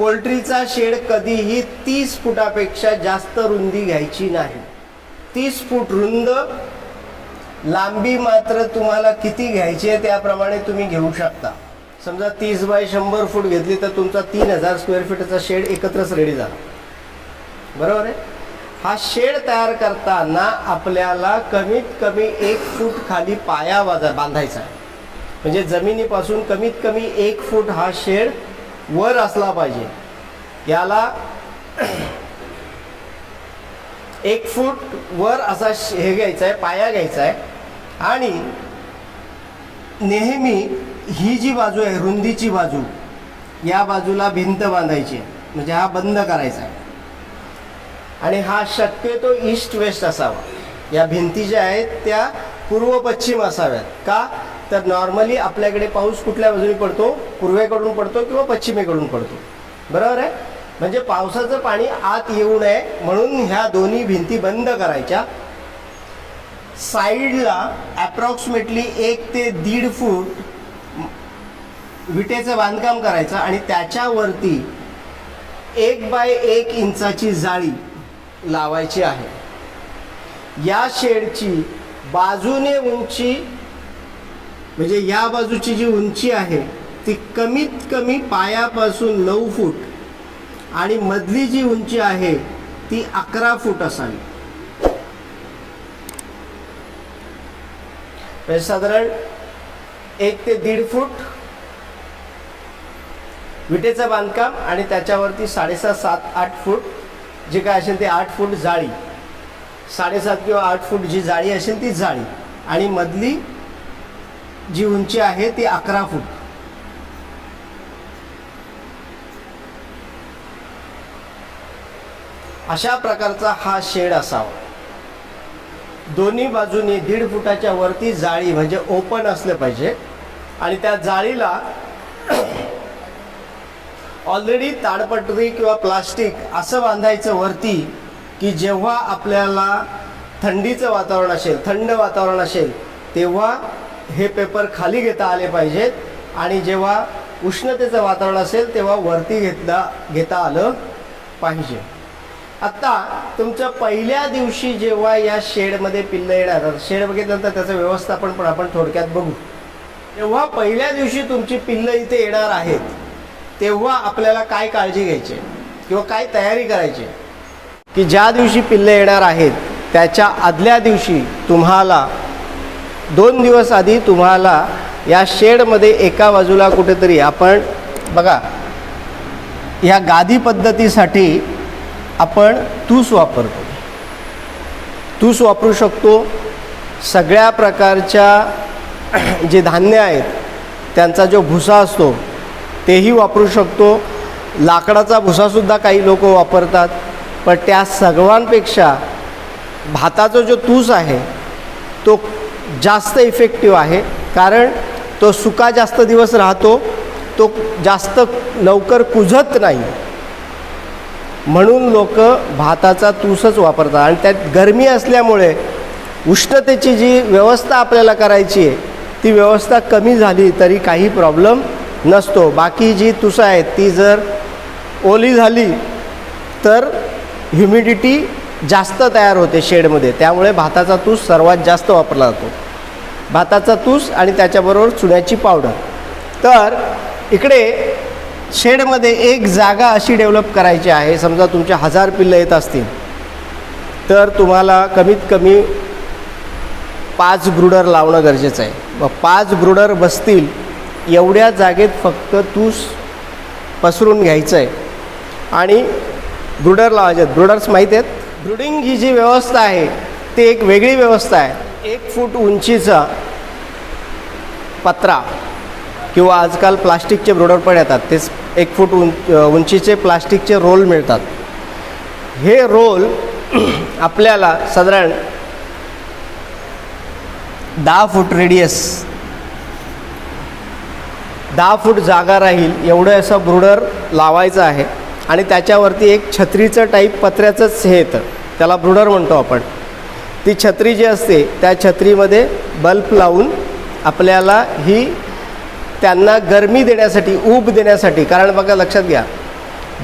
पोल्ट्रीचा shade कधीही तीस फुटापेक्षा जास्त रुंदी घ्यायची नाही. तीस फूट रुंद लांबी मात्र तुम्हाला किती घ्यायची आहे त्याप्रमाणे तुम्ही घेऊ शकता. समजा तीस बाय शंभर फूट घेतली तर तुमचा तीन हजार स्क्वेअर फीटचा शेड एकत्रच रेडी झाला. बरोबर आहे? हा शेड तयार करताना आपल्याला कमीत कमी एक फूट खाली पाया बांधायचा आहे. म्हणजे जमिनीपासून कमीत कमी एक फूट हा शेड वर असला पाहिजे. याला एक फूट वर असा श- हे घ्यायचा आहे पाया घ्यायचा आहे आणि नेहमी ही जी बाजू आहे रुंदीची बाजू या बाजूला भिंत बांधायची आहे. म्हणजे हा बंद करायचा आहे. आणि हा शक्यतो ईस्ट वेस्ट असावा. या भिंती ज्या आहेत त्या पूर्व पश्चिम असाव्यात. का? तर नॉर्मली आपल्याकडे पाऊस कुठल्या बाजूने पडतो? पूर्वेकडून पडतो किंवा पश्चिमेकडून पडतो? बरोबर आहे? म्हणजे पावसाचं पाणी आत येऊ नये म्हणून ह्या दोन्ही भिंती बंद करायच्या. साईडला ॲप्रॉक्सिमेटली एक ते दीड फूट विटेचं बांधकाम करायचं आणि त्याच्यावरती एक बाय एक इंचाची जाळी लावायची आहे. या शेडची बाजूने उंची म्हणजे या बाजूची जी उंची आहे ती कमीत कमी पायापासून नऊ फूट. आणि मधली जी उंची आहे ती अकरा फूट असावी. म्हणजे साधारण एक ते दीड फूट विटेचं बांधकाम आणि त्याच्यावरती साडेसात सात आठ फूट जे काय असेल ते आठ फूट जाळी. साडेसात किंवा आठ फूट जी जाळी असेल ती जाळी. आणि मधली जी उंची आहे ती अकरा फूट. अशा प्रकारचा हा शेड असावा. दोन्ही बाजूनी दीड फुटाच्या वरती जाळी म्हणजे ओपन असलं पाहिजे. आणि त्या जाळीला ऑलरेडी ताडपटरी किंवा प्लास्टिक असं बांधायचं वरती की जेव्हा आपल्याला थंडीचं वातावरण असेल थंड वातावरण असेल तेव्हा हे पेपर खाली घेता आले पाहिजेत. आणि जेव्हा उष्णतेचं वातावरण असेल तेव्हा वरती घेतला घेता आलं पाहिजे. आत्ता तुमच्या पहिल्या दिवशी जेव्हा या शेडमध्ये पिल्लं येणार शेड बघितल्यानंतर त्याचं व्यवस्थापन पण आपण थोडक्यात बघू. तेव्हा पहिल्या दिवशी तुमची पिल्लं इथे येणार आहेत तेव्हा आपल्याला काय काळजी घ्यायची? किंवा काय तयारी करायची? की ज्या दिवशी पिल्लं येणार आहेत त्याच्या आदल्या दिवशी तुम्हाला दोन दिवस आधी तुम्हाला या शेडमध्ये एका बाजूला कुठेतरी आपण बघा ह्या गादी पद्धतीसाठी आपण तूस वापरतो. तूस वापरू शकतो. सगळ्या प्रकारच्या जे धान्य आहेत त्यांचा जो भुसा असतो तेही वापरू शकतो. लाकडाचा भुसासुद्धा काही लोक वापरतात पण त्या सर्वांपेक्षा भाताचा जो तूस आहे तो जास्त इफेक्टिव्ह आहे. कारण तो सुका जास्त दिवस राहतो तो जास्त लवकर कुजत नाही. म्हणून लोक भाताचा तूसच वापरतात. आणि त्यात गरमी असल्यामुळे उष्णतेची जी व्यवस्था आपल्याला करायची आहे ती व्यवस्था कमी झाली तरी काही प्रॉब्लेम नसतो. बाकी जी तुसं आहेत ती जर ओली झाली तर ह्युमिडिटी जास्त तयार होते शेडमध्ये. त्यामुळे भाताचा तूस सर्वात जास्त वापरला जातो. भाताचा तूस आणि त्याच्याबरोबर चुन्याची पावडर तर इकडे शेडमध्ये एक जागा अशी डेव्हलप करायची आहे. समजा तुमच्या हजार पिल्लं येत असतील. तर तुम्हाला कमीत कमी पाच ब्रुडर लावणं गरजेचं आहे. मग पाच ब्रुडर बसतील एवढ्या जागेत फक्त तूस पसरून घ्यायचं आहे आणि ब्रुडर लावायचे आहेत. ब्रुडर्स माहीत आहेत? ब्रुडिंग ही जी व्यवस्था आहे ती एक वेगळी व्यवस्था आहे. एक फूट उंचीचा पत्रा किंवा आजकाल प्लास्टिकचे ब्रुडर पण येतात. तेच एक फूट उं उंचीचे प्लास्टिकचे रोल मिळतात. हे रोल आपल्याला साधारण दहा फूट रेडियस दहा फूट जागा राहील एवढं असं ब्रुडर लावायचं आहे. आणि त्याच्यावरती एक छत्रीचं टाईप पत्र्याचंच हे येतं. त्याला ब्रुडर म्हणतो आपण. ती छत्री जी असते त्या छत्रीमध्ये बल्ब लावून आपल्याला ही त्यांना गरमी देण्यासाठी ऊब देण्यासाठी कारण बघा लक्षात घ्या.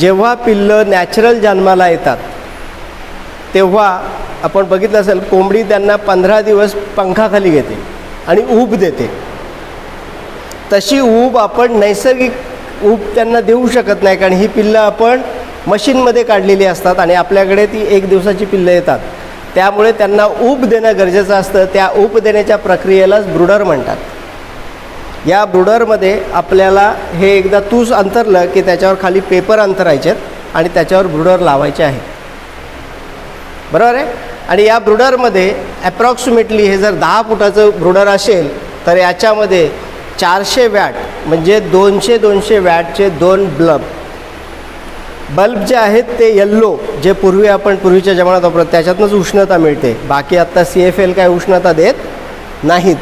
जेव्हा पिल्लं नॅचरल जन्माला येतात तेव्हा आपण बघितलं असेल कोंबडी त्यांना पंधरा दिवस पंखाखाली घेते आणि ऊब देते. तशी ऊब आपण नैसर्गिक ऊब त्यांना देऊ शकत नाही कारण ही पिल्लं आपण मशीनमध्ये काढलेली असतात आणि आपल्याकडे ती एक दिवसाची पिल्लं येतात. त्यामुळे त्यांना ऊब देणं गरजेचं असतं. त्या ऊब देण्याच्या प्रक्रियेलाच ब्रुडर म्हणतात. या ब्रुडरमध्ये आपल्याला हे एकदा तूस अंतरलं की त्याच्यावर खाली पेपर अंतरायचे आहेत आणि त्याच्यावर ब्रुडर लावायचे आहे. बरोबर आहे? आणि या ब्रुडरमध्ये ॲप्रॉक्सिमेटली हे जर दहा फुटाचं ब्रुडर असेल तर याच्यामध्ये चारशे वॅट म्हणजे दोनशे दोनशे वॅटचे दोन ब्लब. बल्ब जे आहेत ते येल्लो जे पूर्वी आपण पूर्वीच्या जमान्यात वापरत त्याच्यातनंच उष्णता मिळते. बाकी आत्ता सी एफ एल काय उष्णता देत नाहीत.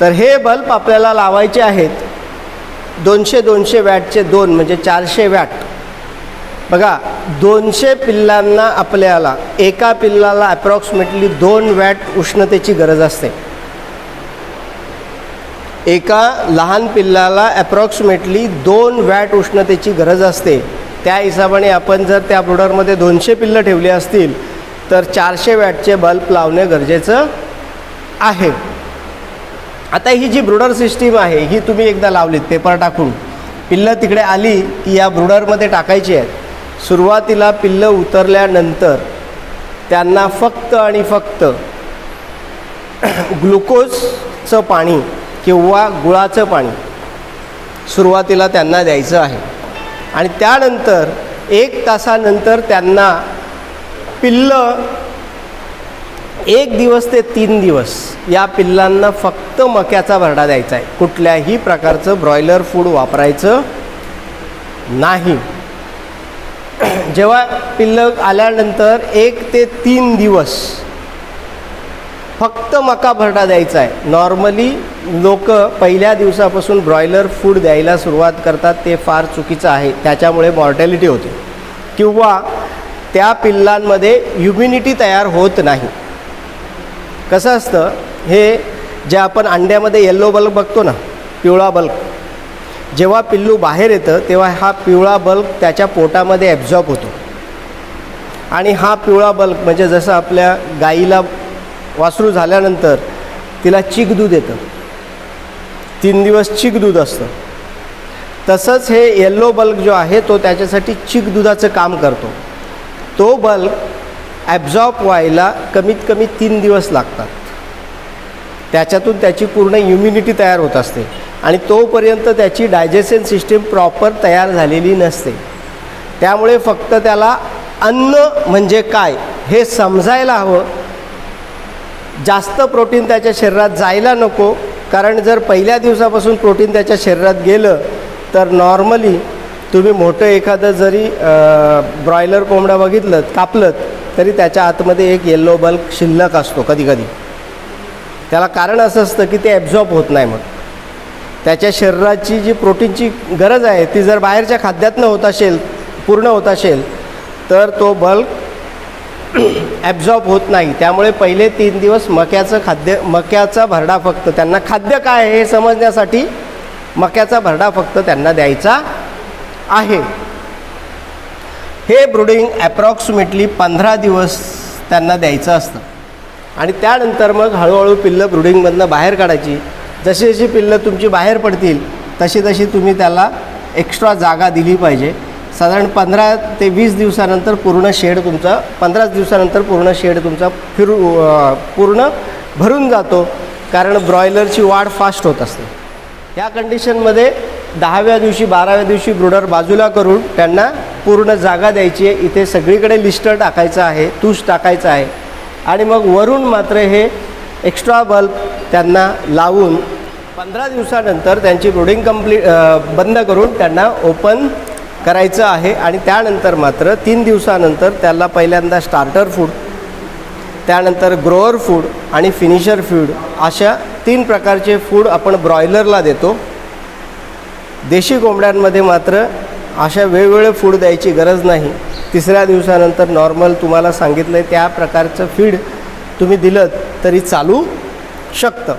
तर हे बल्ब आपल्याला लावायचे आहेत दोनशे दोनशे वॅटचे दोन म्हणजे चारशे वॅट. बघा दोनशे पिल्लांना आपल्याला एका पिल्लाला अप्रॉक्सिमेटली दोन वॅट उष्णतेची गरज असते. एका लहान पिल्लाला ॲप्रॉक्सिमेटली दोन वॅट उष्णतेची गरज असते. त्या हिशोबाने आपण जर त्या ब्रुडरमध्ये दोनशे पिल्लं ठेवली असतील तर चारशे वॅटचे बल्ब लावणे गरजेचं आहे. आता ही जी ब्रुडर सिस्टीम आहे ही तुम्ही एकदा लावलीत पेपर टाकून. पिल्लं तिकडे आली की या ब्रुडरमध्ये टाकायची आहेत. सुरुवातीला पिल्लं उतरल्यानंतर त्यांना फक्त आणि फक्त ग्लुकोजचं पाणी किंवा गुळाचं पाणी सुरुवातीला त्यांना द्यायचं आहे. आणि त्यानंतर एक तासानंतर त्यांना पिल्लं एक दिवस ते तीन दिवस या पिल्लांना फक्त मक्याचा भरडा द्यायचा आहे. कुठल्याही प्रकारचं ब्रॉयलर फूड वापरायचं नाही. जेव्हा पिल्लं आल्यानंतर एक ते तीन दिवस फक्त मका भरडा द्यायचा आहे. नॉर्मली लोक पहिल्या दिवसापासून ब्रॉयलर फूड द्यायला सुरुवात करतात ते फार चुकीचं आहे. त्याच्यामुळे मॉर्टॅलिटी होते. किंवा त्या पिल्लांमध्ये ह्युमिनिटी तयार होत नाही. कसं असतं हे जे आपण अंड्यामध्ये येल्लो बल्ब बघतो ना पिवळा बल्ब जेव्हा पिल्लू बाहेर येतं तेव्हा हा पिवळा बल्ब त्याच्या पोटामध्ये ॲब्झॉर्ब होतो. आणि हा पिवळा बल्ब म्हणजे जसं आपल्या गाईला वासरू झाल्यानंतर तिला चीक दूध येतं. तीन दिवस चिक दूध असतं. तसंच हे येल्लो बल्ब जो आहे तो त्याच्यासाठी चिक दुधाचं काम करतो. तो बल्ब ॲब्झॉर्ब व्हायला कमीत कमी तीन दिवस लागतात. त्याच्यातून त्याची पूर्ण इम्युनिटी तयार होत असते. आणि तोपर्यंत त्याची डायजेशन सिस्टीम प्रॉपर तयार झालेली नसते. त्यामुळे फक्त त्याला अन्न म्हणजे काय हे समजायला हवं. जास्त प्रोटीन त्याच्या शरीरात जायला नको. कारण जर पहिल्या दिवसापासून प्रोटीन त्याच्या शरीरात गेलं तर नॉर्मली तुम्ही मोठं एखादं जरी ब्रॉयलर कोंबडा बघितलं कापलं तरी त्याच्या आतमध्ये एक येल्लो बल्क शिल्लक असतो कधीकधी. त्याला कारण असं असतं की ते ॲब्झॉर्ब होत नाही मग. त्याच्या शरीराची जी प्रोटीनची गरज आहे ती जर बाहेरच्या खाद्यातनं होत असेल पूर्ण होत असेल तर तो बल्क ॲब्झॉर्ब होत नाही. त्यामुळे पहिले तीन दिवस मक्याचं खाद्य मक्याचा भरडा फक्त त्यांना खाद्य काय आहे हे समजण्यासाठी मक्याचा भरडा फक्त त्यांना द्यायचा आहे. हे ब्रुडिंग ॲप्रॉक्सिमेटली पंधरा दिवस त्यांना द्यायचं असतं. आणि त्यानंतर मग हळूहळू पिल्लं ब्रुडिंगमधनं बाहेर काढायची. जशी जशी पिल्लं तुमची बाहेर पडतील तशी तशी तुम्ही त्याला एक्स्ट्रा जागा दिली पाहिजे. साधारण पंधरा ते वीस दिवसानंतर पूर्ण शेड तुमचा पंधराच दिवसानंतर पूर्ण शेड तुमचा फिरू पूर्ण भरून जातो कारण ब्रॉयलरची वाढ फास्ट होत असते. या कंडिशनमध्ये दहाव्या दिवशी बाराव्या दिवशी ब्रुडर बाजूला करून त्यांना पूर्ण जागा द्यायची आहे. इथे सगळीकडे लिस्टर टाकायचं आहे तूस टाकायचं आहे. आणि मग वरून मात्र हे एक्स्ट्रा बल्ब त्यांना लावून पंधरा दिवसानंतर त्यांची ब्रुडिंग कंप्लीट बंद करून त्यांना ओपन करायचं आहे आणि त्यानंतर मात्र तीन दिवसानंतर त्याला पहिल्यांदा स्टार्टर फूड त्यानंतर ग्रोअर फूड आणि फिनिशर फूड अशा तीन प्रकारचे फूड आपण ब्रॉयलरला देतो. देशी कोंबड्यांमध्ये मात्र अशा वेगवेगळे फूड द्यायची गरज नाही. तिसऱ्या दिवसानंतर नॉर्मल तुम्हाला सांगितलं आहे त्या प्रकारचं फीड तुम्ही दिलं तरी चालू शकतं.